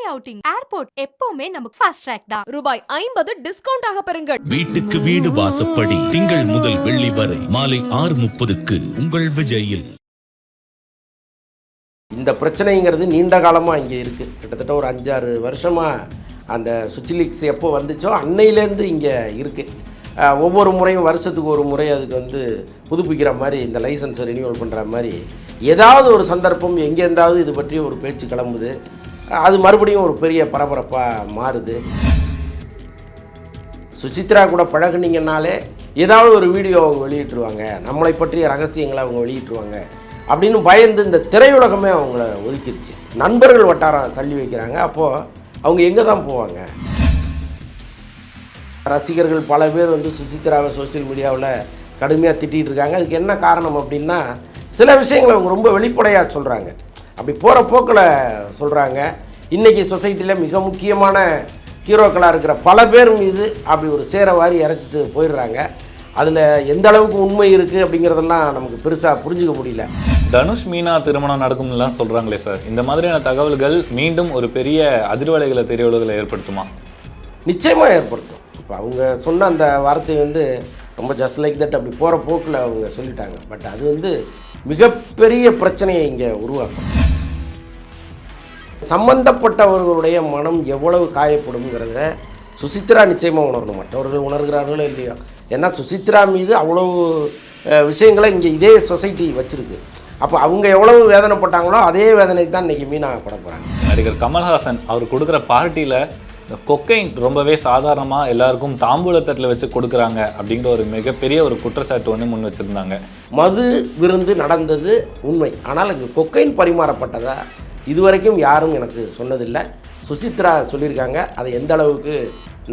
Family outing airport எப்பவுமே நமக்கு fast track தான். ரூபாய் ஐம்பது டிஸ்கவுண்ட் ஆக பெறுங்கள். வீட்டுக்கு வீடு வாசப்படி திங்கள் முதல் வெள்ளி வரை மாலை ஆறு முப்பதுக்கு உங்கள் விஜயில். இந்த பிரச்சனைங்கிறது நீண்ட காலமாக இங்கே இருக்குது கிட்டத்தட்ட ஒரு அஞ்சாறு வருஷமாக அந்த சுவிட்ச் எப்போ வந்துச்சோ அன்னையிலேருந்து இங்கே இருக்குது ஒவ்வொரு முறையும் வருஷத்துக்கு ஒரு முறை அதுக்கு வந்து புதுப்பிக்கிற மாதிரி இந்த லைசன்ஸை ரினியூவல் பண்ணுற மாதிரி ஏதாவது ஒரு சந்தர்ப்பம் எங்கேருந்தாவது இது பற்றி ஒரு பேச்சு கிளம்புது. அது மறுபடியும் ஒரு பெரிய பரபரப்பாக மாறுது. சுசித்ரா கூட பழகுனீங்கன்னாலே ஏதாவது ஒரு வீடியோ அவங்க வெளியிட்டுருவாங்க. நம்மளை பற்றிய ரகசியங்களை அவங்க வெளியிட்டுருவாங்க. அப்படின்னு பயந்து இந்த திரையுலகமே அவங்கள ஒதுக்கிருச்சு. நண்பர்கள் வட்டாரம் தள்ளி வைக்கிறாங்க. அப்போது அவங்க எங்கே தான் போவாங்க? ரசிகர்கள் பல பேர் வந்து சுசித்ராவை சோஷியல் மீடியாவில் கடுமையாக திட்டிகிட்டு இருக்காங்க. அதுக்கு என்ன காரணம் அப்படின்னா சில விஷயங்களை அவங்க ரொம்ப வெளிப்படையாக சொல்கிறாங்க அப்படி போகிற போக்கில் சொல்கிறாங்க இன்றைக்கி சொசைட்டியில் மிக முக்கியமான ஹீரோக்களாக இருக்கிற பல பேர் மீது அப்படி ஒரு சேர வாரி இறைச்சிட்டு போயிடுறாங்க. அதில் எந்த அளவுக்கு உண்மை இருக்குது அப்படிங்கிறதெல்லாம் நமக்கு பெருசாக புரிஞ்சுக்க முடியல. தனுஷ் மீனா திருமணம் நடக்கும்லாம் சொல்றாங்களே சார். இந்த மாதிரியான தகவல்கள் மீண்டும் ஒரு பெரிய அதிர்வலைகளை திரையுலகில் ஏற்படுத்துமா? நிச்சயமாக ஏற்படுத்தும். இப்போ அவங்க சொன்ன அந்த வார்த்தை வந்து ரொம்ப ஜஸ்ட் லைக் தட் அப்படி போகிற போக்கில் அவங்க சொல்லிட்டாங்க. பட் அது வந்து மிகப்பெரிய பிரச்சனையை இங்கே உருவாக்கும். சம்பந்தப்பட்டவர்களுடைய மனம் எவ்வளவு காயப்படும்ங்கிறத சுசித்ரா நிச்சயமாக உணரணும். மற்றவர்கள் உணர்கிறார்களோ இல்லையோ. ஏன்னா சுசித்ரா மீது அவ்வளவு அஹ், விஷயங்களை இங்கே இதே சொசைட்டி வச்சுருக்கு. அப்போ அவங்க எவ்வளவு வேதனைப்பட்டாங்களோ அதே வேதனை தான் இன்றைக்கி மீனா பட போகிறாங்க நடிகர் கமல்ஹாசன் அவர் கொடுக்குற பார்ட்டியில் கொக்கைன் ரொம்பவே சாதாரணமாக எல்லாருக்கும் தாம்பூலத்தட்டில் வச்சு கொடுக்குறாங்க அப்படிங்கிற ஒரு மிகப்பெரிய ஒரு குற்றச்சாட்டு ஒன்று முன் வச்சுருந்தாங்க. மது விருந்து நடந்தது உண்மை. ஆனால் அங்கே கொக்கைன் பரிமாறப்பட்டதா? இதுவரைக்கும் யாரும் எனக்கு சொன்னதில்லை. சுசித்ரா சொல்லியிருக்காங்க. அதை எந்த அளவுக்கு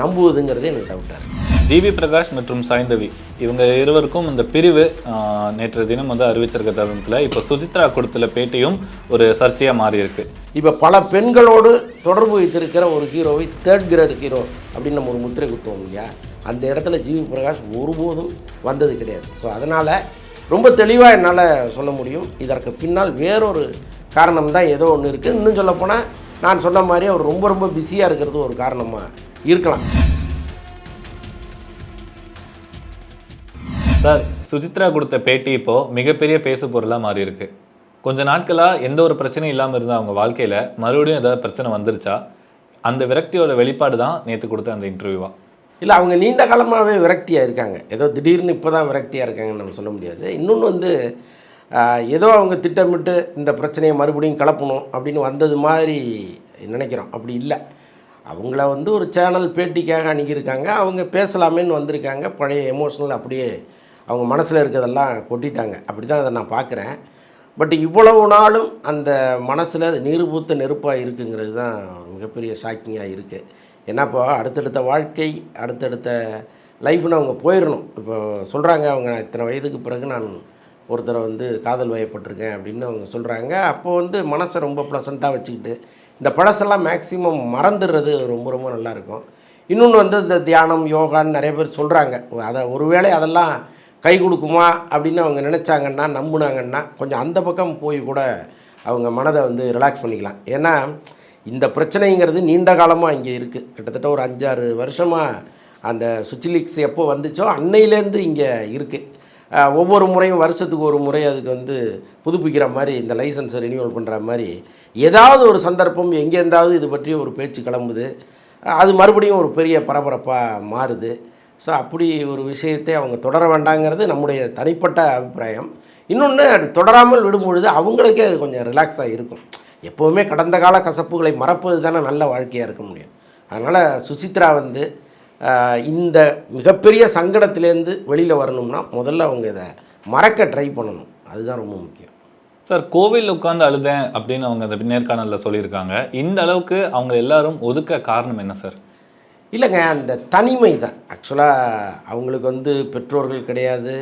நம்புவதுங்கிறது எனக்கு டவுட்டாக ஜிவி பிரகாஷ் மற்றும் சாய்ந்தவி இவங்க இருவருக்கும் இந்த பிரிவு நேற்று தினம் வந்து அறிவிச்சிருக்க தருணத்தில் இப்போ சுசித்ரா கொடுத்துல பேட்டியும் ஒரு சர்ச்சையாக மாறி இருக்கு இப்போ பல பெண்களோடு தொடர்பு வைத்திருக்கிற ஒரு ஹீரோவை தேர்ட் கிரேட் ஹீரோ அப்படின்னு நம்ம ஒரு முத்திரை குத்துவோம் இல்லையா? அந்த இடத்துல ஜிவி பிரகாஷ் ஒருபோதும் வந்தது கிடையாது. ஸோ அதனால் ரொம்ப தெளிவாக என்னால் சொல்ல முடியும். இதற்கு பின்னால் வேறொரு காரணம் தான் ஏதோ ஒன்று இருக்குது இன்னும் சொல்லப்போனால் நான் சொன்ன மாதிரி அவர் ரொம்ப ரொம்ப பிஸியாக இருக்கிறது ஒரு காரணமாக இருக்கலாம். சார் சுசித்ரா கொடுத்த பேட்டி இப்போ மிகப்பெரிய பேசு பொருளாக மாறி இருக்கு கொஞ்ச நாட்களாக எந்த ஒரு பிரச்சனையும் இல்லாமல் இருந்த அவங்க வாழ்க்கையில் மறுபடியும் ஏதாவது பிரச்சனை வந்துருச்சா? அந்த விரக்தியோட வெளிப்பாடு தான் நேற்று கொடுத்த அந்த இன்டர்வியூவா இல்லை அவங்க நீண்ட காலமாகவே விரக்தியாக இருக்காங்க. ஏதோ திடீர்னு இப்போ தான் விரக்தியாக இருக்காங்கன்னு நம்ம சொல்ல முடியாது. இன்னொன்று வந்து ஏதோ அவங்க திட்டமிட்டு இந்த பிரச்சனையை மறுபடியும் கலப்பணும் அப்படின்னு வந்தது மாதிரி நினைக்கிறோம். அப்படி இல்லை. அவங்கள வந்து ஒரு சேனல் பேட்டிக்காக அணுகியிருக்காங்க. அவங்க பேசலாமேன்னு வந்திருக்காங்க. பழைய எமோஷனல் அப்படியே அவங்க மனசில் இருக்கிறதெல்லாம் கொட்டிட்டாங்க. அப்படி தான் அதை நான் பார்க்குறேன். பட் இவ்வளவு நாளும் அந்த மனசில் அது நெருப்பாக இருக்குங்கிறது தான் மிகப்பெரிய ஷாக்கிங்காக இருக்குது ஏன்னா இப்போ அடுத்தடுத்த வாழ்க்கை அடுத்தடுத்த லைஃப்னு அவங்க போயிடணும் இப்போ சொல்கிறாங்க அவங்க நான் இத்தனை வயதுக்கு பிறகு நான் ஒருத்தரை வந்து காதல் வயப்பட்டிருக்கேன் அப்படின்னு அவங்க சொல்கிறாங்க அப்போ வந்து மனசை ரொம்ப ப்ளசண்ட்டாக வச்சுக்கிட்டு இந்த பழசெல்லாம் மேக்ஸிமம் மறந்துடுறது ரொம்ப ரொம்ப நல்லாயிருக்கும். இன்னொன்று வந்து இந்த தியானம் யோகான்னு நிறைய பேர் சொல்கிறாங்க அதை ஒருவேளை அதெல்லாம் கை கொடுக்குமா அப்படின்னு அவங்க நினச்சாங்கன்னா நம்புனாங்கன்னா கொஞ்சம் அந்த பக்கம் போய் கூட அவங்க மனதை வந்து ரிலாக்ஸ் பண்ணிக்கலாம். ஏன்னா இந்த பிரச்சனைங்கிறது நீண்ட காலமாக இங்கே இருக்குது கிட்டத்தட்ட ஒரு அஞ்சாறு வருஷமாக அந்த சுவிட்ச் எப்போ வந்துச்சோ அன்னையிலேருந்து இங்கே இருக்குது ஒவ்வொரு முறையும் வருஷத்துக்கு ஒரு முறை அதுக்கு வந்து புதுப்பிக்கிற மாதிரி இந்த லைசன்ஸை ரினியூவல் பண்ணுற மாதிரி ஏதாவது ஒரு சந்தர்ப்பம் எங்கேருந்தாவது இது பற்றி ஒரு பேச்சு கிளம்புது. அது மறுபடியும் ஒரு பெரிய பரபரப்பாக மாறுது. ஸோ அப்படி ஒரு விஷயத்தை அவங்க தொடர வேண்டாங்கிறது நம்முடைய தனிப்பட்ட அபிப்பிராயம். இன்னொன்று அது தொடராமல் விடும்பொழுது அவங்களுக்கே அது கொஞ்சம் ரிலாக்ஸாக இருக்கும். எப்போவுமே கடந்த கால கசப்புகளை மறப்பது தானே நல்ல வாழ்க்கையாக இருக்க முடியும். அதனால் சுசித்ரா வந்து இந்த மிகப்பெரிய சங்கடத்திலேருந்து வெளியில் வரணும்னா முதல்ல அவங்க இதை மறக்க ட்ரை பண்ணணும். அதுதான் ரொம்ப முக்கியம். சார் கோவில் உட்காந்து அழுதேன் அப்படின்னு அவங்க அந்த நேர்காணலில் சொல்லியிருக்காங்க. இந்த அளவுக்கு அவங்க எல்லாரும் ஒதுக்க காரணம் என்ன சார்? இல்லைங்க அந்த தனிமை தான். ஆக்சுவலாக அவங்களுக்கு வந்து பெற்றோர்கள் கிடையாது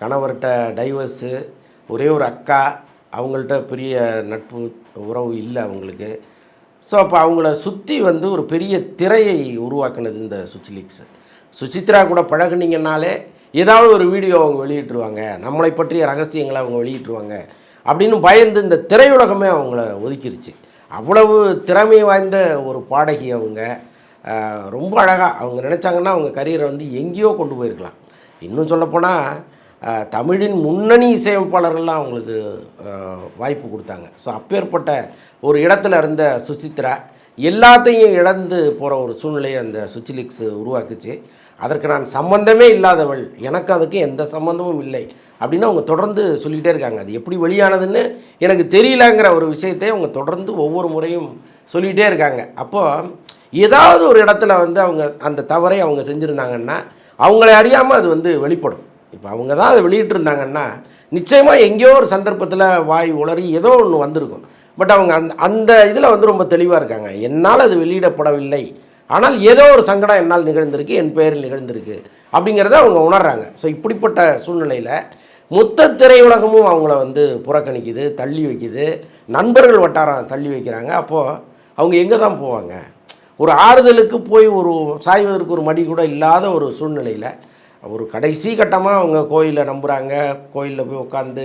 கணவர்கிட்ட டைவர்ஸு ஒரே ஒரு அக்கா அவங்கள்ட்ட பெரிய நட்பு உறவு இல்லை அவங்களுக்கு. ஸோ அப்போ அவங்கள சுற்றி வந்து ஒரு பெரிய திரையை உருவாக்குனது இந்த சுச்சி லீக்ஸு சுசித்ரா கூட பழகுனீங்கன்னாலே ஏதாவது ஒரு வீடியோ அவங்க வெளியிட்டுருவாங்க நம்மளை பற்றிய ரகசியங்களை அவங்க வெளியிட்டுருவாங்க அப்படின்னு பயந்து இந்த திரையுலகமே அவங்கள ஒதுக்கிருச்சு. அவ்வளவு திறமை வாய்ந்த ஒரு பாடகி அவங்க. ரொம்ப அழகாக அவங்க நினச்சாங்கன்னா அவங்க கரியரை வந்து எங்கேயோ கொண்டு போயிருக்கலாம். இன்னும் சொல்லப்போனால் தமிழின் முன்னணி இசையமைப்பாளர்கள்லாம் அவங்களுக்கு வாய்ப்பு கொடுத்தாங்க. ஸோ அப்பேற்பட்ட ஒரு இடத்துல இருந்த சுசித்ரா எல்லாத்தையும் இழந்து போகிற ஒரு சூழ்நிலையை அந்த சுச்சிலிக்ஸ் உருவாக்குச்சு. அதற்கு நான் சம்பந்தமே இல்லாதவள் எனக்கு அதுக்கு எந்த சம்பந்தமும் இல்லை அப்படின்னு அவங்க தொடர்ந்து சொல்லிகிட்டே இருக்காங்க. அது எப்படி வெளியானதுன்னு எனக்கு தெரியலங்கிற ஒரு விஷயத்தை அவங்க தொடர்ந்து ஒவ்வொரு முறையும் சொல்லிகிட்டே இருக்காங்க. அப்போது ஏதாவது ஒரு இடத்துல வந்து அவங்க அந்த தவறை அவங்க செஞ்சுருந்தாங்கன்னா அவங்கள அறியாமல் அது வந்து வெளிப்படும். இப்போ அவங்க தான் அதை வெளியிட்டிருந்தாங்கன்னா நிச்சயமாக எங்கேயோ ஒரு சந்தர்ப்பத்தில் வாய் உளறி ஏதோ ஒன்று வந்திருக்கும். பட் அவங்க அந்த அந்த இதில் வந்து ரொம்ப தெளிவாக இருக்காங்க. என்னால் அது வெளியிடப்படவில்லை. ஆனால் ஏதோ ஒரு சங்கடம் என்னால் நிகழ்ந்திருக்கு என் பெயரில் நிகழ்ந்திருக்கு அப்படிங்கிறத அவங்க உணர்றாங்க. ஸோ இப்படிப்பட்ட சூழ்நிலையில் மொத்த திரையுலகமும் அவங்கள வந்து புறக்கணிக்குது தள்ளி வைக்குது. நண்பர்கள் வட்டாரம் தள்ளி வைக்கிறாங்க. அப்போது அவங்க எங்கே தான் போவாங்க? ஒரு ஆறுதலுக்கு போய் ஒரு சாய்வதற்கு ஒரு மடி கூட இல்லாத ஒரு சூழ்நிலையில் ஒரு கடைசி கட்டமாக அவங்க கோயிலை நம்புகிறாங்க கோயிலில் போய் உட்காந்து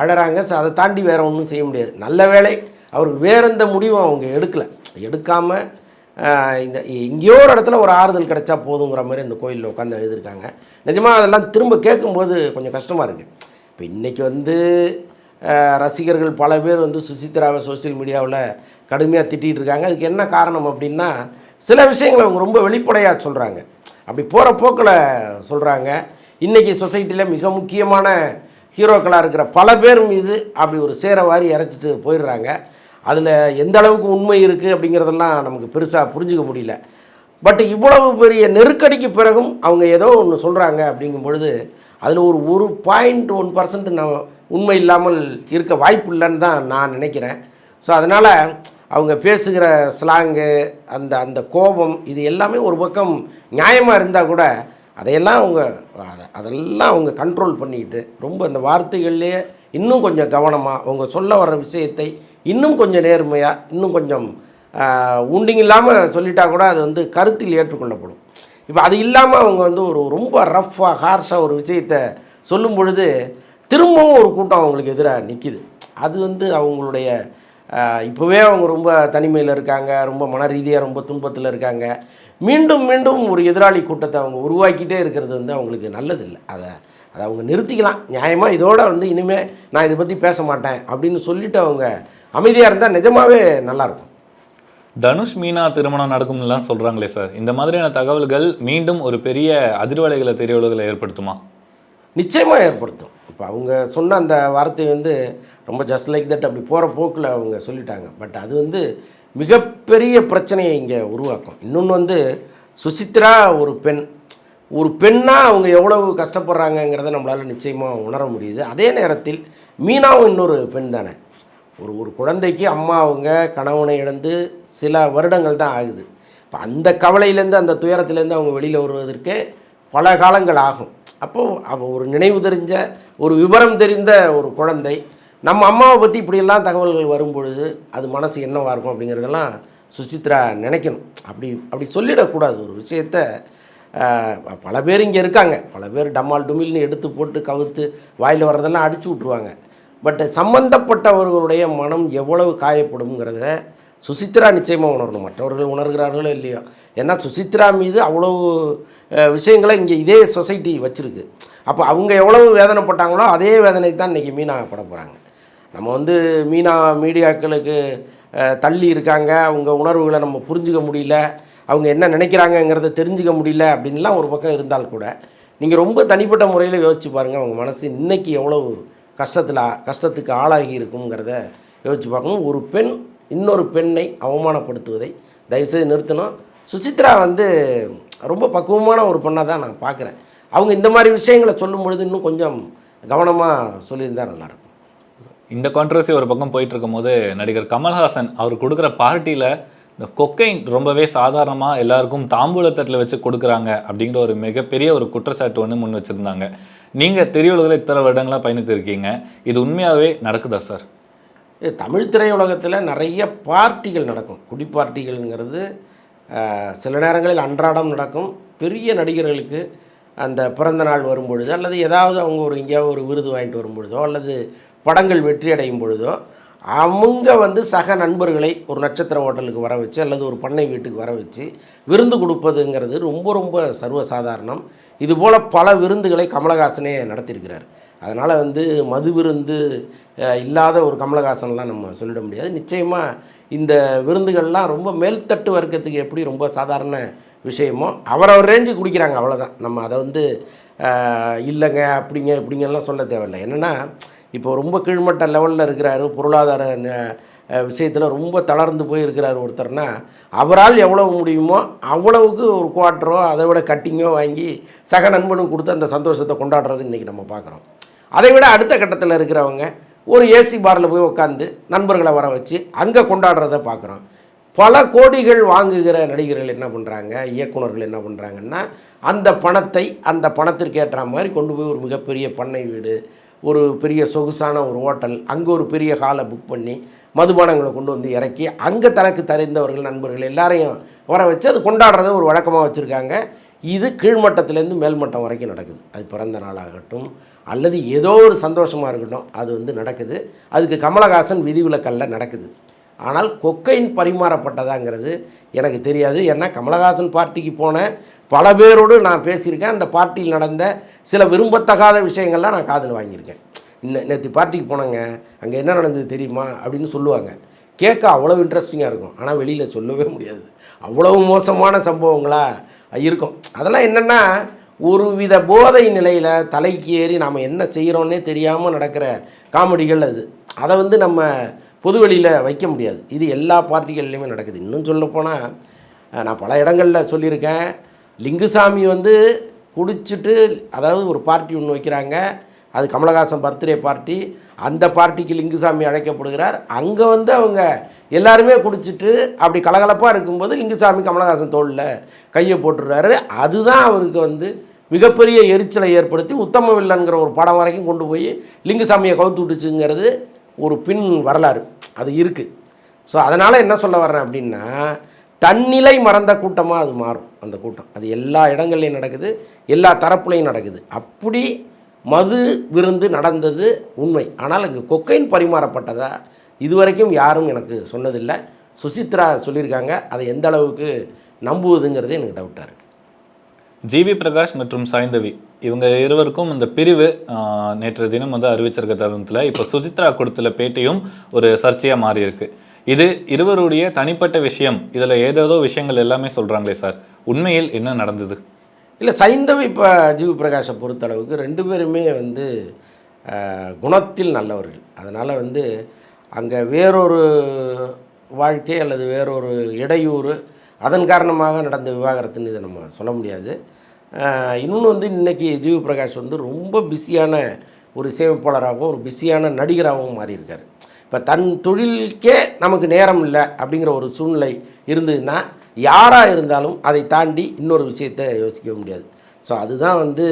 அழறாங்க. ஸோ அதை தாண்டி வேறு ஒன்றும் செய்ய முடியாது. நல்ல வேலை அவருக்கு வேற எந்த முடிவும் அவங்க எடுக்கலை. எடுக்காமல் இந்த எங்கேயோ ஒரு இடத்துல ஒரு ஆறுதல் கிடச்சா போதுங்கிற மாதிரி இந்த கோயிலில் உட்காந்து எழுதியிருக்காங்க. நிஜமாக அதெல்லாம் திரும்ப கேட்கும்போது கொஞ்சம் கஷ்டமாக இருக்குது இப்போ இன்றைக்கி வந்து ரசிகர்கள் பல பேர் வந்து சுசித்ராவை சோஷியல் மீடியாவில் கடுமையாக திட்டிகிட்டு இருக்காங்க. அதுக்கு என்ன காரணம் அப்படின்னா சில விஷயங்களை அவங்க ரொம்ப வெளிப்படையாக சொல்கிறாங்க அப்படி போகிற போக்கில் சொல்கிறாங்க இன்றைக்கி சொசைட்டியில் மிக முக்கியமான ஹீரோக்களாக இருக்கிற பல பேர் மீது அப்படி ஒரு சேர வாரி இறைச்சிட்டு போயிடுறாங்க. அதில் எந்த அளவுக்கு உண்மை இருக்குது அப்படிங்கிறதெல்லாம் நமக்கு பெருசாக புரிஞ்சுக்க முடியல. பட் இவ்வளவு பெரிய நெருக்கடிக்கு பிறகும் அவங்க ஏதோ ஒன்று சொல்கிறாங்க அப்படிங்கும் பொழுது அதில் ஒரு ஒரு பாயிண்ட் ஒன் பர்சன்ட் நான் உண்மை இல்லாமல் இருக்க வாய்ப்பு இல்லைன்னு தான் நான் நினைக்கிறேன். ஸோ அதனால் அவங்க பேசுகிற ஸ்லாங்கு அந்த அந்த கோபம் இது எல்லாமே ஒரு பக்கம் நியாயமாக இருந்தால் கூட அதையெல்லாம் அவங்க அதை அதெல்லாம் அவங்க கண்ட்ரோல் பண்ணிக்கிட்டு ரொம்ப அந்த வார்த்தைகள்லேயே இன்னும் கொஞ்சம் கவனமாக அவங்க சொல்ல வர்ற விஷயத்தை இன்னும் கொஞ்சம் நேர்மையாக இன்னும் கொஞ்சம் உண்டிங் இல்லாமல் சொல்லிட்டா கூட அது வந்து கருத்தில் ஏற்றுக்கொள்ளப்படும். இப்போ அது இல்லாமல் அவங்க வந்து ஒரு ரொம்ப ரஃப்பாக ஹார்ஷாக ஒரு விஷயத்தை சொல்லும் பொழுது திரும்பவும் ஒரு கூட்டம் அவங்களுக்கு எதிராக நிற்கிது அது வந்து அவங்களுடைய இப்போவே அவங்க ரொம்ப தனிமையில் இருக்காங்க ரொம்ப மன ரீதியாக ரொம்ப துன்பத்தில் இருக்காங்க. மீண்டும் மீண்டும் ஒரு எதிராளி கூட்டத்தை அவங்க உருவாக்கிட்டே இருக்கிறது வந்து அவங்களுக்கு நல்லதில்லை. அதை அதை அவங்க நிறுத்திக்கலாம். நியாயமாக இதோட வந்து இனிமேல் நான் இதை பற்றி பேச மாட்டேன் அப்படின்னு சொல்லிட்டு அவங்க அமைதியாக இருந்தால் நிஜமாகவே நல்லாயிருக்கும் தனுஷ் மீனா திருமணம் நடக்கும்னுலாம் சொல்கிறாங்களே சார். இந்த மாதிரியான தகவல்கள் மீண்டும் ஒரு பெரிய அதிர்வலைகளை திரையுலகில் ஏற்படுத்துமா? நிச்சயமாக ஏற்படுத்தும். இப்போ அவங்க சொன்ன அந்த வார்த்தை வந்து ரொம்ப ஜஸ்ட் லைக் தட் அப்படி போகிற போக்கில் அவங்க சொல்லிட்டாங்க. பட் அது வந்து மிகப்பெரிய பிரச்சனையை இங்கே உருவாக்கும். இன்னொன்று வந்து சுசித்ரா ஒரு பெண் ஒரு பெண்ணாக அவங்க எவ்வளவு கஷ்டப்படுறாங்கங்கிறத நம்மளால் நிச்சயமாக உணர முடியுது. அதே நேரத்தில் மீனாவும் இன்னொரு பெண் தானே. ஒரு ஒரு குழந்தைக்கு அம்மா அவங்க கணவனை இழந்து சில வருடங்கள் தான் ஆகுது. இப்போ அந்த கவலையிலேருந்து அந்த துயரத்துலேருந்து அவங்க வெளியில் வருவதற்கு பல காலங்கள் ஆகும். அப்போது அவள் ஒரு நினைவு தெரிஞ்ச ஒரு விவரம் தெரிந்த ஒரு குழந்தை. நம்ம அம்மாவை பற்றி இப்படியெல்லாம் தகவல்கள் வரும்பொழுது அது மனசு என்னவாக இருக்கும் அப்படிங்கிறதெல்லாம் சுசித்ரா நினைக்கணும். அப்படி அப்படி சொல்லிடக்கூடாது. ஒரு விஷயத்த பல பேர் இங்கே இருக்காங்க. பல பேர் டம்மால் டுமில்னு எடுத்து போட்டு கவுத்து வாயில் வர்றதெல்லாம் அடிச்சு விட்ருவாங்க பட் சம்பந்தப்பட்டவர்களுடைய மனம் எவ்வளவு காயப்படும்ங்கிறத சுசித்ரா நிச்சயமாக உணரணும். மற்றவர்கள் உணர்கிறார்களோ இல்லையோ. ஏன்னா சுசித்ரா மீது அவ்வளவு விஷயங்களை இங்கே இதே சொசைட்டி வச்சுருக்கு. அப்போ அவங்க எவ்வளவு வேதனைப்பட்டாங்களோ அதே வேதனை தான் இன்றைக்கி மீனா பட போகிறாங்க நம்ம வந்து மீனா மீடியாக்களுக்கு தள்ளி இருக்காங்க. அவங்க உணர்வுகளை நம்ம புரிஞ்சுக்க முடியல. அவங்க என்ன நினைக்கிறாங்கங்கிறத தெரிஞ்சுக்க முடியல அப்படின்லாம் ஒரு பக்கம் இருந்தால் கூட நீங்கள் ரொம்ப தனிப்பட்ட முறையில் யோசிச்சு பாருங்கள் அவங்க மனசு இன்னைக்கு எவ்வளோ கஷ்டத்தில் கஷ்டத்துக்கு ஆளாகி இருக்குங்கிறத யோசிச்சு பார்க்கணும். ஒரு பெண் இன்னொரு பெண்ணை அவமானப்படுத்துவதை தயவுசெய்து நிறுத்தணும். சுசித்ரா வந்து ரொம்ப பக்குவமான ஒரு பெண்ணாக தான் நான் பார்க்குறேன். அவங்க இந்த மாதிரி விஷயங்களை சொல்லும் பொழுது இன்னும் கொஞ்சம் கவனமாக சொல்லியிருந்தா நல்லாயிருக்கும். இந்த கான்ட்ரவர்சி ஒரு பக்கம் போயிட்டு இருக்கும்போது நடிகர் கமல்ஹாசன் அவர் கொடுக்குற பார்ட்டியில் இந்த கொக்கைன் ரொம்பவே சாதாரணமாக எல்லாருக்கும் தாம்பூலத்தட்டில் வச்சு கொடுக்குறாங்க அப்படிங்கிற ஒரு மிகப்பெரிய ஒரு குற்றச்சாட்டு ஒன்று முன் வச்சுருந்தாங்க. நீங்கள் திரையுலகில் இத்தனை வருடங்களாக பயணித்திருக்கீங்க. இது உண்மையாகவே நடக்குதா சார்? இது தமிழ் திரையுலகத்தில் நிறைய பார்ட்டிகள் நடக்கும். குடி பார்ட்டிகள்ங்கிறது சில நேரங்களில் அன்றாடம் நடக்கும் பெரிய நடிகர்களுக்கு அந்த பிறந்த நாள் வரும்பொழுது அல்லது ஏதாவது அவங்க ஒரு எங்கேயாவது ஒரு விருது வாங்கிட்டு வரும்பொழுதோ அல்லது படங்கள் வெற்றி அடையும் பொழுதோ அவங்க வந்து சக நண்பர்களை ஒரு நட்சத்திர ஹோட்டலுக்கு வர வச்சு அல்லது ஒரு பண்ணை வீட்டுக்கு வர வச்சு விருந்து கொடுப்பதுங்கிறது ரொம்ப ரொம்ப சர்வசாதாரணம். இதுபோல் பல விருந்துகளை கமலஹாசனே நடத்தியிருக்கிறார். அதனால் வந்து மது விருந்து இல்லாத ஒரு கமலஹாசன்லாம் நம்ம சொல்லிட முடியாது. நிச்சயமாக இந்த விருந்துகள்லாம் ரொம்ப மேல்தட்டு வர்க்கத்துக்கு எப்படி ரொம்ப சாதாரண விஷயமோ அவரவர் ரேஞ்சு குடிக்கிறாங்க அவ்வளோதான் நம்ம அதை வந்து இல்லைங்க அப்படிங்க இப்படிங்கெல்லாம் சொல்ல தேவையில்லை. என்னென்னா இப்போ ரொம்ப கீழ்மட்ட லெவலில் இருக்கிறாரு பொருளாதார விஷயத்தில் ரொம்ப தளர்ந்து போய் இருக்கிறார் ஒருத்தர்னா அவரால் எவ்வளவு முடியுமோ அவ்வளவுக்கு ஒரு குவார்ட்டரோ அதை விட கட்டிங்கோ வாங்கி சக நண்பனுக்கு கொடுத்து அந்த சந்தோஷத்தை கொண்டாடுறது இன்றைக்கி நம்ம பார்க்குறோம். அதை விட அடுத்த கட்டத்தில் இருக்கிறவங்க ஒரு ஏசி பாரில் போய் உட்காந்து நண்பர்களை வர வச்சு அங்கே கொண்டாடுறத பார்க்குறோம். பல கோடிகள் வாங்குகிற நடிகர்கள் என்ன பண்ணுறாங்க இயக்குனர்கள் என்ன பண்ணுறாங்கன்னா அந்த பணத்தை அந்த பணத்திற்கு ஏற்ற மாதிரி கொண்டு போய் ஒரு மிகப்பெரிய பண்ணை வீடு ஒரு பெரிய சொகுசான ஒரு ஹோட்டல் அங்கே ஒரு பெரிய ஹாலை புக் பண்ணி மதுபானங்களை கொண்டு வந்து இறக்கி அங்கே தனக்கு தெரிந்தவர்கள் நண்பர்கள் எல்லாரையும் வர வச்சு அது கொண்டாடுறத ஒரு வழக்கமாக வச்சுருக்காங்க. இது கீழ்மட்டத்திலேருந்து மேல்மட்டம் வரைக்கும் நடக்குது. அது பிறந்த நாளாகட்டும் அல்லது ஏதோ ஒரு சந்தோஷமாக இருக்கட்டும் அது வந்து நடக்குது. அதுக்கு கமலஹாசன் விதிவிலக்கல்ல நடக்குது. ஆனால் கொக்கைன் பரிமாறப்பட்டதாங்கிறது எனக்கு தெரியாது. ஏன்னா கமலஹாசன் பார்ட்டிக்கு போன பல பேரோடு நான் பேசியிருக்கேன். அந்த பார்ட்டியில் நடந்த சில விரும்பத்தகாத விஷயங்கள்லாம் நான் காதில் வாங்கியிருக்கேன். இன்ன நேற்று பார்ட்டிக்கு போனேங்க. அங்கே என்ன நடந்தது தெரியுமா? அப்படின்னு சொல்லுவாங்க. கேட்க அவ்வளோ இன்ட்ரெஸ்டிங்காக இருக்கும். ஆனால் வெளியில் சொல்லவே முடியாது. அவ்வளவு மோசமான சம்பவங்களா இருக்கும். அதெல்லாம் என்னென்னா ஒரு வித போதை நிலையில் தலைக்கு ஏறி நாம் என்ன செய்கிறோன்னே தெரியாமல் நடக்கிற காமெடிகள் அது. அதை வந்து நம்ம பொதுவெளியில் வைக்க முடியாது. இது எல்லா பார்ட்டிகள்லையுமே நடக்குது. இன்னும் சொல்லப்போனால் நான் பல இடங்களில் சொல்லியிருக்கேன். லிங்குசாமி வந்து குடிச்சிட்டு அதாவது ஒரு பார்ட்டி ஒன்று வைக்கிறாங்க. அது கமலஹாசன் பர்த்டே பார்ட்டி அந்த பார்ட்டிக்கு லிங்குசாமி அழைக்கப்படுகிறார். அங்கே வந்து அவங்க எல்லாருமே குடிச்சிட்டு அப்படி கலகலப்பாக இருக்கும்போது லிங்குசாமி கமலஹாசன் தோளில் கையை போட்டுடுறாரு. அதுதான் அவருக்கு வந்து மிகப்பெரிய எரிச்சலை ஏற்படுத்தி உத்தம வில்லன்கிற ஒரு படம் வரைக்கும் கொண்டு போய் லிங்குசாமியை கவுத்து விட்டுச்சுங்கிறது ஒரு பின் வரலாறு. அது இருக்குது ஸோ அதனால் என்ன சொல்ல வர்றேன் அப்படின்னா தன்னிலை மறந்த கூட்டமாக அது மாறும் அந்த கூட்டம். அது எல்லா இடங்கள்லையும் நடக்குது எல்லா தரப்புலையும் நடக்குது. அப்படி மது விருந்து நடந்தது உண்மை. ஆனால் அங்கே கொக்கைன் பரிமாறப்பட்டதா? இதுவரைக்கும் யாரும் எனக்கு சொன்னதில்லை. சுசித்ரா சொல்லியிருக்காங்க. அதை எந்த அளவுக்கு நம்புவதுங்கிறது எனக்கு டவுட்டாக இருக்குது ஜிவி பிரகாஷ் மற்றும் சாய்ந்தவி. இவங்க இருவருக்கும் இந்த பிரிவு நேற்று தினம் வந்து அறிவிச்சிருக்க தருணத்தில் இப்போ சுசித்ரா கொடுத்துல பேட்டியும் ஒரு சர்ச்சையாக மாறி இருக்கு இது இருவருடைய தனிப்பட்ட விஷயம். இதில் ஏதேதோ விஷயங்கள் எல்லாமே சொல்கிறாங்களே சார். உண்மையில் என்ன நடந்தது? இல்லை சைந்தவி இப்போ ஜிவி பிரகாஷை பொறுத்தளவுக்கு ரெண்டு பேருமே வந்து குணத்தில் நல்லவர்கள். அதனால் வந்து அங்கே வேறொரு வாழ்க்கை அல்லது வேறொரு இடையூறு அதன் காரணமாக நடந்த விவாகரத்துன்னு இதை நம்ம சொல்ல முடியாது. இன்னொன்று வந்து இன்றைக்கி ஜிவி பிரகாஷ் வந்து ரொம்ப பிஸியான ஒரு சேமிப்பாளராகவும் ஒரு பிஸியான நடிகராகவும் மாறியிருக்கார். இப்போ தன் தொழிலுக்கே நமக்கு நேரம் இல்லை அப்படிங்கிற ஒரு சூழ்நிலை இருந்ததுன்னா யாராக இருந்தாலும் அதை தாண்டி இன்னொரு விஷயத்தை யோசிக்க முடியாது. ஸோ அதுதான் வந்து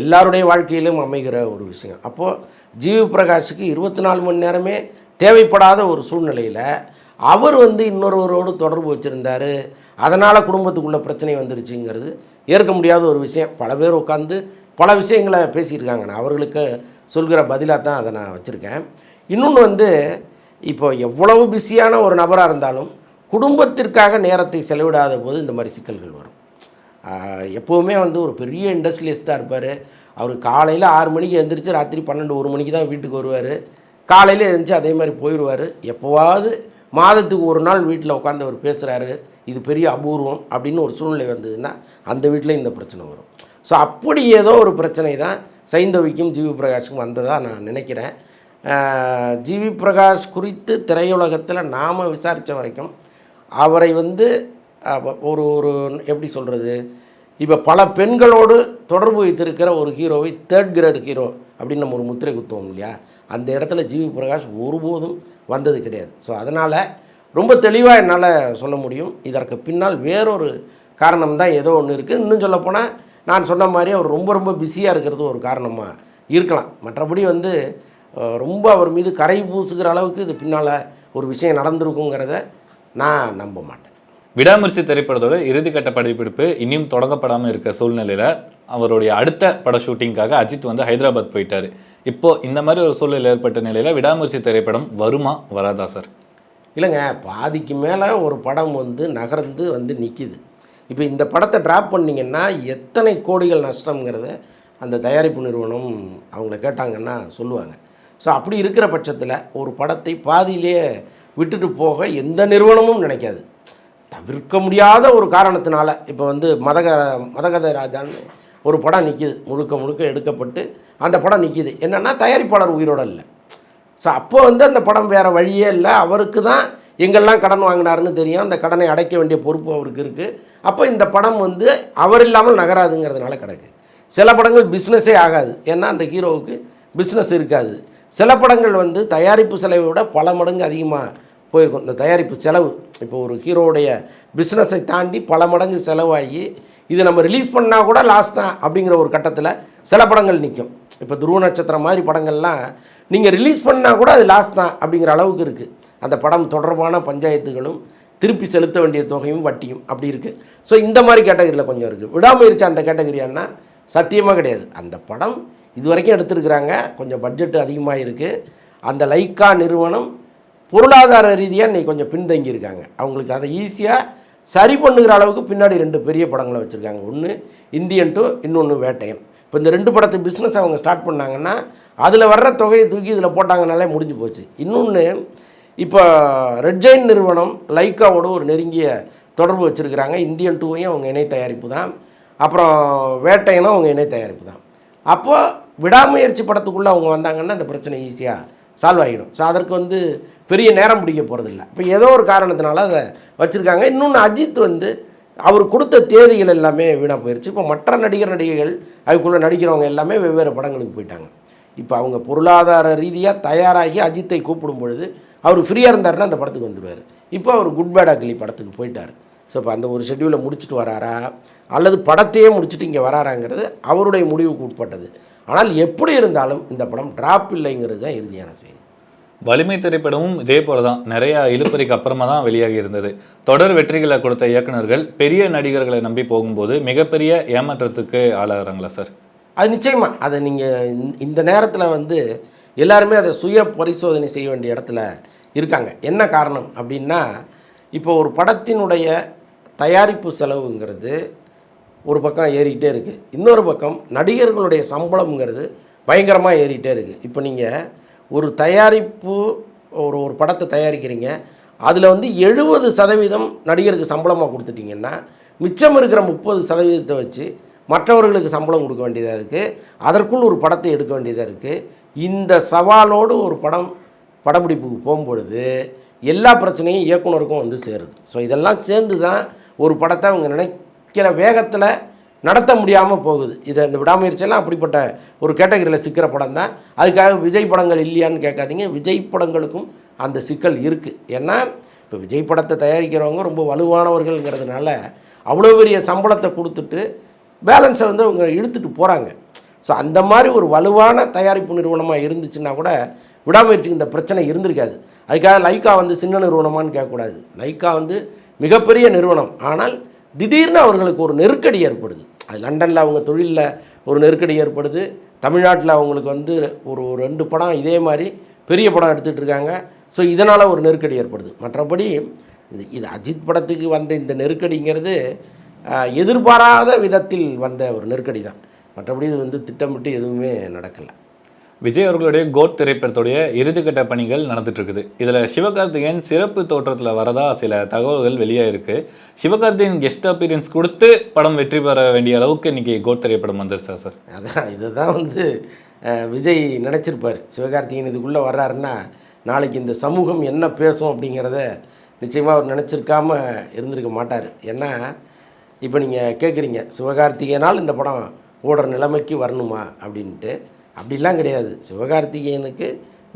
எல்லாருடைய வாழ்க்கையிலும் அமைகிற ஒரு விஷயம். அப்போது ஜிவி பிரகாஷுக்கு இருபத்தி நாலு மணி நேரமே தேவைப்படாத ஒரு சூழ்நிலையில் அவர் வந்து இன்னொருவரோடு தொடர்பு வச்சுருந்தார். அதனால் குடும்பத்துக்குள்ள பிரச்சனை வந்துருச்சுங்கிறது ஏற்க முடியாத ஒரு விஷயம். பல பேர் உட்காந்து பல விஷயங்களை பேசியிருக்காங்க. நான் அவர்களுக்கு சொல்கிற பதிலாக தான் அதை நான் வச்சுருக்கேன். இன்னொன்று வந்து இப்போ எவ்வளவு பிஸியான ஒரு நபராக இருந்தாலும் குடும்பத்திற்காக நேரத்தை செலவிடாத போது இந்த மாதிரி சிக்கல்கள் வரும். எப்போவுமே வந்து ஒரு பெரிய இண்டஸ்ட்ரியலிஸ்ட்டாக இருப்பார். அவர் காலையில் ஆறு மணிக்கு எழுந்திரிச்சு ராத்திரி பன்னெண்டு ஒரு மணிக்கு தான் வீட்டுக்கு வருவார். காலையில் எழுந்திரிச்சு அதே மாதிரி போயிடுவார் எப்போவாவது மாதத்துக்கு ஒரு நாள் வீட்டில் உட்காந்து அவர் பேசுகிறாரு இது பெரிய அபூர்வம் அப்படின்னு ஒரு சூழ்நிலை வந்ததுன்னா அந்த வீட்டில் இந்த பிரச்சனை வரும். ஸோ அப்படி ஏதோ ஒரு பிரச்சனை தான் சைந்தவிக்கும் ஜிவி பிரகாஷுக்கும் வந்ததாக நான் நினைக்கிறேன். ஜிவி பிரகாஷ் குறித்து திரையுலகத்தில் நாம் விசாரித்த வரைக்கும் அவரை வந்து ஒரு ஒரு எப்படி சொல்கிறது இப்போ பல பெண்களோடு தொடர்பு வைத்திருக்கிற ஒரு ஹீரோவை தேர்ட் கிரேட் ஹீரோ அப்படின்னு நம்ம ஒரு முத்திரை குத்துவோம் இல்லையா? அந்த இடத்துல ஜிவி பிரகாஷ் ஒருபோதும் வந்தது கிடையாது. ஸோ அதனால் ரொம்ப தெளிவாக என்னால் சொல்ல முடியும். இதற்கு பின்னால் வேறொரு காரணம் தான் ஏதோ ஒன்று இருக்குது இன்னும் சொல்லப்போனால் நான் சொன்ன மாதிரி அவர் ரொம்ப ரொம்ப பிஸியாக இருக்கிறது ஒரு காரணமாக இருக்கலாம். மற்றபடி வந்து ரொம்ப அவர் மீது கரை பூசுகிற அளவுக்கு இது பின்னால் ஒரு விஷயம் நடந்திருக்குங்கிறத நான் நம்ப மாட்டேன். விடாமுயற்சி திரைப்படத்தோட இறுதிக்கட்ட படப்பிடிப்பு இன்னும் தொடங்கப்படாமல் இருக்க சூழ்நிலையில் அவருடைய அடுத்த பட ஷூட்டிங்காக அஜித் வந்து ஹைதராபாத் போயிட்டாரு. இப்போ இந்த மாதிரி ஒரு சூழல் ஏற்பட்ட நிலையில விடாமுயற்சி திரைப்படம் வருமா வராதா சார்? இல்லைங்க பாதிக்கு மேலே ஒரு படம் வந்து நகர்ந்து வந்து நிற்கிது இப்போ இந்த படத்தை ட்ராப் பண்ணிங்கன்னா எத்தனை கோடிகள் நஷ்டம்ங்கிறத அந்த தயாரிப்பு நிறுவனம் அவங்கள கேட்டாங்கன்னா சொல்லுவாங்க. ஸோ அப்படி இருக்கிற பட்சத்தில் ஒரு படத்தை பாதியிலேயே விட்டுட்டு போக எந்த நிறுவனமும் நினைக்காது. தவிர்க்க முடியாத ஒரு காரணத்தினால இப்போ வந்து மதக மதகத ராஜான்னு ஒரு படம் நிற்கிது முழுக்க முழுக்க எடுக்கப்பட்டு அந்த படம் நிற்கிது என்னென்னா தயாரிப்பாளர் உயிரோட இல்லை. ஸோ அப்போ வந்து அந்த படம் வேறு வழியே இல்லை. அவருக்கு தான் எங்கெல்லாம் கடன் வாங்கினாருன்னு தெரியும். அந்த கடனை அடைக்க வேண்டிய பொறுப்பு அவருக்கு இருக்குது அப்போ இந்த படம் வந்து அவர் இல்லாமல் நகராதுங்கிறதுனால கிடக்கு. சில படங்கள் பிஸ்னஸே ஆகாது. ஏன்னா அந்த ஹீரோவுக்கு பிஸ்னஸ் இருக்காது. சில படங்கள் வந்து தயாரிப்பு செலவை விட பல மடங்கு அதிகமாக போயிருக்கும். இந்த தயாரிப்பு செலவு இப்போ ஒரு ஹீரோவுடைய பிஸ்னஸை தாண்டி பல மடங்கு செலவாகி இது நம்ம ரிலீஸ் பண்ணால் கூட லாஸ் தான் அப்படிங்கிற ஒரு கட்டத்தில் சில படங்கள் நிற்கும் இப்போ துருவ நட்சத்திரம் மாதிரி படங்கள்லாம் நீங்கள் ரிலீஸ் பண்ணால் கூட அது லாஸ் தான் அப்படிங்கிற அளவுக்கு இருக்குது அந்த படம் தொடர்பான பஞ்சாயத்துகளும் திருப்பி செலுத்த வேண்டிய தொகையும் வட்டியும் அப்படி இருக்குது ஸோ இந்த மாதிரி கேட்டகரியில் கொஞ்சம் இருக்குது விடாமுயற்சி அந்த கேட்டகரியானா சத்தியமாக கிடையாது. அந்த படம் இது வரைக்கும் எடுத்திருக்கிறாங்க. கொஞ்சம் பட்ஜெட் அதிகமாக இருக்குது அந்த லைக்கா நிறுவனம் பொருளாதார ரீதியாக இன்னைக்கு கொஞ்சம் பின்தங்கி இருக்காங்க. அவங்களுக்கு அதை ஈஸியாக சரி பண்ணுகிற அளவுக்கு பின்னாடி ரெண்டு பெரிய படங்களை வச்சுருக்காங்க. ஒன்று இந்தியன் டூ இன்னொன்று வேட்டையன். இப்போ இந்த ரெண்டு படத்து பிஸ்னஸ் அவங்க ஸ்டார்ட் பண்ணாங்கன்னா அதில் வர்ற தொகையை தூக்கி இதில் போட்டாங்கனாலே முடிஞ்சு போச்சு. இன்னொன்று இப்போ ரெட் ஜெயின் நிறுவனம் லைக்காவோட ஒரு நெருங்கிய தொடர்பு வச்சுருக்கிறாங்க. இந்தியன் டூவையும் அவங்க இணை தயாரிப்பு தான். அப்புறம் வேட்டையனும் அவங்க இணை தயாரிப்பு தான். அப்போது விடாமுயற்சி படத்துக்குள்ளே அவங்க வந்தாங்கன்னா அந்த பிரச்சனை ஈஸியாக சால்வ் ஆகிடும் ஸோ அதற்கு வந்து பெரிய நேரம் பிடிக்க போகிறதில்ல இப்போ ஏதோ ஒரு காரணத்தினால அதை வச்சுருக்காங்க. இன்னொன்று அஜித் வந்து அவர் கொடுத்த தேதிகள் எல்லாமே வீணாக போயிடுச்சு இப்போ மற்ற நடிகர் நடிகைகள் அதுக்குள்ளே நடிக்கிறவங்க எல்லாமே வெவ்வேறு படங்களுக்கு போயிட்டாங்க. இப்போ அவங்க பொருளாதார ரீதியாக தயாராகி அஜித்தை கூப்பிடும் பொழுது அவர் ஃப்ரீயாக இருந்தாருன்னா அந்த படத்துக்கு வந்துடுவார் இப்போ அவர் குட் பேட் அக்லி படத்துக்கு போயிட்டார். ஸோ இப்போ அந்த ஒரு ஷெட்யூலை முடிச்சுட்டு வராரா? அல்லது படத்தையே முடிச்சுட்டு இங்கே வராராங்கிறது அவருடைய முடிவுக்கு உட்பட்டது. ஆனால் எப்படி இருந்தாலும் இந்த படம் ட்ராப் இல்லைங்கிறது தான் இறுதியான செய்தி. வலிமை திரைப்படமும் இதே போல தான் நிறையா இழுப்பறிக்கு அப்புறமா தான் வெளியாகி இருந்தது. தொடர் வெற்றிகளை கொடுத்த இயக்குனர்கள் பெரிய நடிகர்களை நம்பி போகும்போது மிகப்பெரிய ஏமாற்றத்துக்கு ஆளாகிறாங்களா சார்? அது நிச்சயமாக அதை நீங்கள் இந்த நேரத்தில் வந்து எல்லாருமே அதை சுய பரிசோதனை செய்ய வேண்டிய இடத்துல இருக்காங்க. என்ன காரணம் அப்படின்னா இப்போ ஒரு படத்தினுடைய தயாரிப்பு செலவுங்கிறது ஒரு பக்கம் ஏறிக்கிட்டே இருக்குது இன்னொரு பக்கம் நடிகர்களுடைய சம்பளம்ங்கிறது பயங்கரமாக ஏறிக்கிட்டே இருக்குது இப்போ நீங்கள் ஒரு தயாரிப்பு ஒரு ஒரு படத்தை தயாரிக்கிறீங்க அதில் வந்து எழுபது சதவீதம் நடிகருக்கு சம்பளமாக கொடுத்துட்டீங்கன்னா மிச்சம் இருக்கிற முப்பது சதவீதத்தை வச்சு மற்றவர்களுக்கு சம்பளம் கொடுக்க வேண்டியதாக இருக்குது அதற்குள் ஒரு படத்தை எடுக்க வேண்டியதாக இருக்குது இந்த சவாலோடு ஒரு படம் படப்பிடிப்புக்கு போகும்பொழுது எல்லா பிரச்சனையும் இயக்குனருக்கும் வந்து சேருது. ஸோ இதெல்லாம் சேர்ந்து தான் ஒரு படத்தை அவங்க நினைக்கிற வேகத்தில் நடத்த முடியாமல் போகுது. இதை இந்த விடாமுயற்சியெல்லாம் அப்படிப்பட்ட ஒரு கேட்டகரியில் சிக்கிற படம் தான். அதுக்காக விஜய் படங்கள் இல்லையான்னு கேட்காதீங்க. விஜய் படங்களுக்கும் அந்த சிக்கல் இருக்குது ஏன்னா இப்போ விஜய் படத்தை தயாரிக்கிறவங்க ரொம்ப வலுவானவர்கள்ங்கிறதுனால அவ்வளோ பெரிய சம்பளத்தை கொடுத்துட்டு பேலன்ஸை வந்து அவங்க இழுத்துட்டு போகிறாங்க ஸோ அந்த மாதிரி ஒரு வலுவான தயாரிப்பு நிறுவனமாக இருந்துச்சுன்னா கூட விடாமுயற்சிக்கு இந்த பிரச்சனை இருந்திருக்காது. அதுக்காக லைக்கா வந்து சின்ன நிறுவனமான்னு கேட்கக்கூடாது. லைக்கா வந்து மிகப்பெரிய நிறுவனம். ஆனால் திடீர்னு அவர்களுக்கு ஒரு நெருக்கடி ஏற்படுது. அது லண்டனில் அவங்க தொழிலில் ஒரு நெருக்கடி ஏற்படுது. தமிழ்நாட்டில் அவங்களுக்கு வந்து ஒரு ஒரு ரெண்டு படம் இதே மாதிரி பெரிய படம் எடுத்துகிட்டு இருக்காங்க. ஸோ இதனால் ஒரு நெருக்கடி ஏற்படுது. மற்றபடி இது இது அஜித் படத்துக்கு வந்த இந்த நெருக்கடிங்கிறது எதிர்பாராத விதத்தில் வந்த ஒரு நெருக்கடி தான் மற்றபடி இது வந்து திட்டமிட்டு எதுவுமே நடக்கலை. விஜய் அவர்களுடைய கோட் திரைப்படத்துடைய இறுதிக்கட்ட பணிகள் நடந்துட்டு இருக்குது இதில் சிவகார்த்திகேயன் சிறப்பு தோற்றத்தில் வரதா சில தகவல்கள் வெளியாக இருக்குது சிவகார்த்திகேயன் கெஸ்ட் அப்பீரியன்ஸ் கொடுத்து படம் வெற்றி பெற வேண்டிய அளவுக்கு இன்றைக்கி கோட் திரைப்படம் வந்துருச்சா சார் அதான் இதுதான் வந்து விஜய் நினச்சிருப்பார். சிவகார்த்திகேயன் இதுக்குள்ளே வர்றாருன்னா நாளைக்கு இந்த சமூகம் என்ன பேசும் அப்படிங்கிறத நிச்சயமாக அவர் நினச்சிருக்காம இருந்திருக்க மாட்டார். ஏன்னா இப்போ நீங்கள் கேட்குறீங்க சிவகார்த்திகேயனால் இந்த படம் ஓடுற நிலைமைக்கு வரணுமா அப்படின்ட்டு. அப்படிலாம் கிடையாது. சிவகார்த்திகேயனுக்கு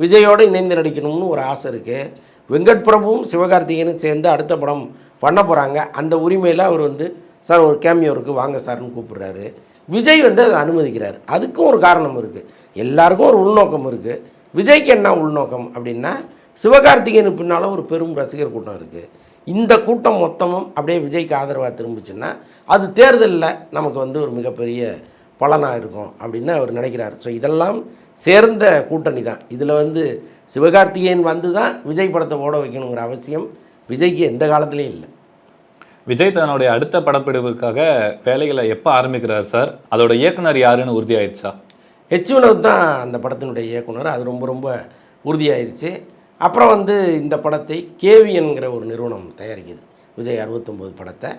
விஜயோடு இணைந்து நடிக்கணும்னு ஒரு ஆசை இருக்குது வெங்கட் பிரபுவும் சிவகார்த்திகேயனும் சேர்ந்து அடுத்த படம் பண்ண போகிறாங்க அந்த உரிமையில் அவர் வந்து சார் ஒரு கேமியோ இருக்குது வாங்க சார்னு கூப்பிடுறாரு. விஜய் வந்து அதை அனுமதிக்கிறார். அதுக்கும் ஒரு காரணம் இருக்குது எல்லாருக்கும் ஒரு உள்நோக்கம் இருக்குது விஜய்க்கு என்ன உள்நோக்கம் அப்படின்னா சிவகார்த்திகேயனு பின்னால் ஒரு பெரும் ரசிகர் கூட்டம் இருக்குது இந்த கூட்டம் மொத்தமும் அப்படியே விஜய்க்கு ஆதரவாக திரும்பிச்சுன்னா அது தேர்தலில் நமக்கு வந்து ஒரு மிகப்பெரிய பலனாக இருக்கும் அப்படின்னு அவர் நினைக்கிறார். ஸோ இதெல்லாம் சேர்ந்த கூட்டணி தான். இதில் வந்து சிவகார்த்திகேயன் வந்து தான் விஜய் படத்தை ஓட வைக்கணுங்கிற அவசியம் விஜய்க்கு எந்த காலத்துலேயும் இல்லை. விஜய் தன்னுடைய அடுத்த படப்பிடிப்புக்காக வேலைகளை எப்போ ஆரம்பிக்கிறார் சார்? அதோட இயக்குனர் யாருன்னு உறுதியாயிருச்சா? ஹெச் வினோத் தான் அந்த படத்தினுடைய இயக்குனர். அது ரொம்ப ரொம்ப உறுதியாயிருச்சு. அப்புறம் வந்து இந்த படத்தை கேவிஎன்கிற ஒரு நிறுவனம் தயாரிக்குது. விஜய் அறுபத்தொம்போது படத்தை.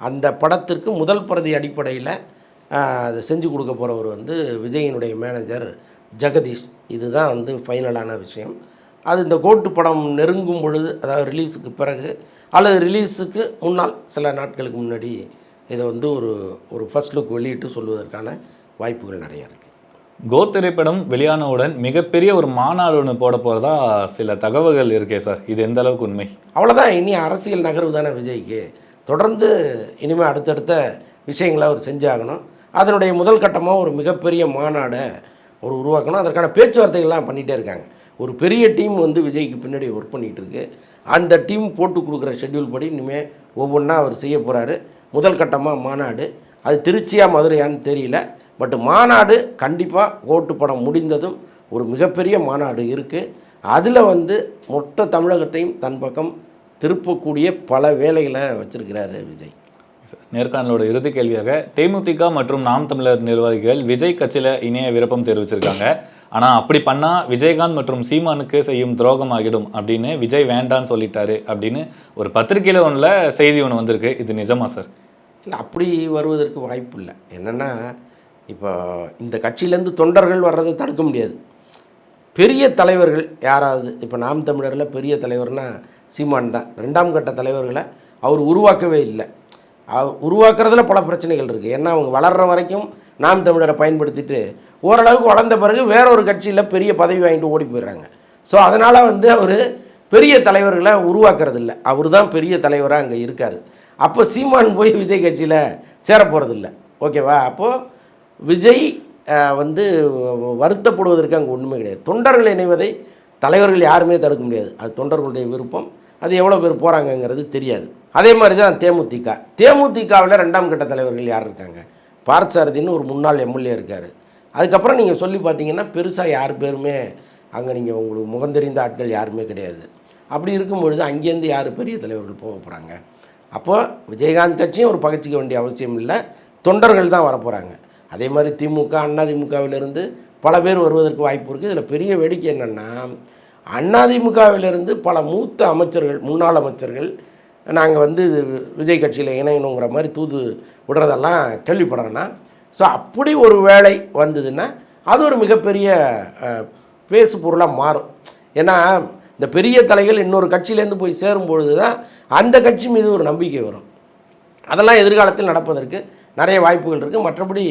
அந்த படத்திற்கு முதல் பிரதி அடிப்படையில் அதை செஞ்சு கொடுக்க போகிறவர் வந்து விஜயினுடைய மேனேஜர் ஜெகதீஷ். இதுதான் வந்து ஃபைனலான விஷயம். அது இந்த கோட்டு படம் நெருங்கும் பொழுது அதாவது ரிலீஸுக்கு பிறகு அல்லது ரிலீஸுக்கு முன்னால் சில நாட்களுக்கு முன்னாடி இதை வந்து ஒரு ஒரு ஃபர்ஸ்ட் லுக் வெளியிட்டு சொல்வதற்கான வாய்ப்புகள் நிறைய இருக்குது கோ திரைப்படம் வெளியானவுடன் மிகப்பெரிய ஒரு மாநாடு ஒன்று போட போகிறதா சில தகவல்கள் இருக்கே சார். இது எந்த அளவுக்கு உண்மை? அவ்வளோதான் இனி அரசியல் நகர்வு தானே விஜய்க்கு. தொடர்ந்து இனிமேல் அடுத்தடுத்த விஷயங்களை அவர் செஞ்சாகணும். அதனுடைய முதல் கட்டமாக ஒரு மிகப்பெரிய மாநாடை ஒரு உருவாக்கணும். அதற்கான பேச்சுவார்த்தைகள்லாம் பண்ணிகிட்டே இருக்காங்க. ஒரு பெரிய டீம் வந்து விஜய்க்கு பின்னாடி ஒர்க் பண்ணிகிட்டு இருக்கு. அந்த டீம் போட்டு கொடுக்குற ஷெட்யூல் படி இனிமேல் ஒவ்வொன்றா அவர் செய்ய போகிறாரு முதல் கட்டமாக மாநாடு. அது திருச்சியா மதுரையான்னு தெரியல. பட் மாநாடு கண்டிப்பாக ஓட்டு படம் முடிந்ததும் ஒரு மிகப்பெரிய மாநாடு இருக்குது அதில் வந்து மொத்த தமிழகத்தையும் தன் பக்கம் திருப்பக்கூடிய பல வேலைகளை வச்சுருக்கிறாரு விஜய். நேர்காணலோட இறுதி கேள்வியாக தேமுதிக மற்றும் நாம் தமிழர் நிர்வாகிகள் விஜய் கட்சியில இணைய விருப்பம் தெரிவிச்சிருக்காங்க. ஆனா அப்படி பண்ணா விஜயகாந்த் மற்றும் சீமானுக்கு செய்யும் துரோகம் ஆகிடும் அப்படின்னு விஜய் வேண்டான்னு சொல்லிட்டாரு அப்படின்னு ஒரு பத்திரிகையில ஒன்றில் செய்தி ஒன்று வந்திருக்கு. இது நிஜமா சார்? இல்லை அப்படி வருவதற்கு வாய்ப்பு இல்லை. என்னென்னா இப்போ இந்த கட்சியிலேருந்து தொண்டர்கள் வர்றதை தடுக்க முடியாது. பெரிய தலைவர்கள் யாராவது இப்போ நாம் தமிழரில் பெரிய தலைவர்னால் சீமான் தான். ரெண்டாம் கட்ட தலைவர்களை அவர் உருவாக்கவே இல்லை. உருவாக்குறதுல பல பிரச்சனைகள் இருக்குது ஏன்னா அவங்க வளர்கிற வரைக்கும் நாம் தமிழரை பயன்படுத்திட்டு ஓரளவுக்கு வளர்ந்த பிறகு வேற ஒரு கட்சியில் பெரிய பதவி வாங்கிட்டு ஓடி போயிடுறாங்க. ஸோ அதனால் வந்து அவர் பெரிய தலைவர்களை உருவாக்குறது இல்லை அவர் தான் பெரிய தலைவராக அங்கே இருக்கார். அப்போ சீமான் போய் விஜய் கட்சியில் சேரப்போகிறதில்ல ஓகேவா? அப்போது விஜய் வந்து வருத்தப்படுவதற்கு அங்கே ஒன்றுமே கிடையாது. தொண்டர்கள் இணைவதை தலைவர்கள் யாருமே தடுக்க முடியாது. அது தொண்டர்களுடைய விருப்பம். அது எவ்வளோ பேர் போகிறாங்கங்கிறது தெரியாது. அதே மாதிரி தான் தேமுதிக. தேமுதிகவில் ரெண்டாம் கட்ட தலைவர்கள் யார் இருக்காங்க? பார்த்தசாரதின்னு ஒரு முன்னாள் எம்எல்ஏ இருக்கார். அதுக்கப்புறம் நீங்கள் சொல்லி பார்த்தீங்கன்னா பெருசாக யார் பேருமே அங்கே நீங்கள் உங்களுக்கு முகந்தெறிந்த ஆட்கள் யாருமே கிடையாது. அப்படி இருக்கும் பொழுது அங்கேருந்து யார் பெரிய தலைவர்கள் போக போகிறாங்க அப்போது விஜயகாந்த் கட்சியும் ஒரு பகச்சிக்க வேண்டிய அவசியம் இல்லை. தொண்டர்கள் தான் வரப்போகிறாங்க அதே மாதிரி திமுக அதிமுகவிலிருந்து பல பேர் வருவதற்கு வாய்ப்பு இருக்குது இதில் பெரிய வேடிக்கை என்னென்னா அதிமுகவிலிருந்து பல மூத்த அமைச்சர்கள் முன்னாள் அமைச்சர்கள் நாங்கள் வந்து விஜய் கட்சியில் இணையணுங்கிற மாதிரி தூது விடுறதெல்லாம் கேள்விப்படுறேன்னா ஸோ அப்படி ஒரு வேலை வந்ததுன்னா அது ஒரு மிகப்பெரிய பேசு பொருளாக மாறும். ஏன்னா இந்த பெரிய தலைகள் இன்னொரு கட்சியிலேருந்து போய் சேரும் பொழுது தான் அந்த கட்சி மீது ஒரு நம்பிக்கை வரும். அதெல்லாம் எதிர்காலத்தில் நடப்பதற்கு நிறைய வாய்ப்புகள் இருக்குது மற்றபடி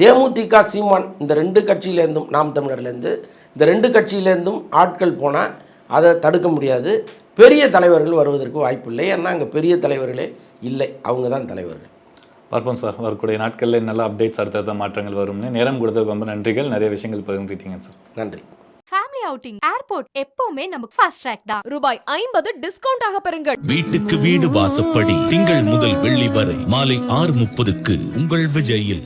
தேமுதிக சீமான் இந்த ரெண்டு கட்சியிலேருந்தும் நாம் தமிழர்லேருந்து இந்த ரெண்டு கட்சியிலேருந்தும் ஆட்கள் போனால் அதை தடுக்க முடியாது. பெரிய தலைவர்கள் வருவதற்கு வாய்ப்பு இல்லை ஏன்னா அங்கே பெரிய தலைவர்களே இல்லை. அவங்க தான் தலைவர்கள். பார்ப்போம் சார். வரக்கூடிய நாட்களில் நல்ல அப்டேட்ஸ் அடுத்தடுத்த மாற்றங்கள் வரும்னு. நேரம் கொடுத்ததுக்கு ரொம்ப நன்றிகள். நிறைய விஷயங்கள் பகிர்ந்துட்டீங்க சார். நன்றி. ஃபேமிலி அவுட்டிங் ஏர்போர்ட் எப்பவுமே நமக்கு ஃபாஸ்ட் ட்ராக் தான். ரூபாய் ஐம்பது டிஸ்கவுண்ட் ஆக பெறுங்கள். வீட்டுக்கு வீடு வாசப்படி திங்கள் முதல் வெள்ளி வரை மாலை ஆறு முப்பதுக்கு உங்கள் விஜயில்.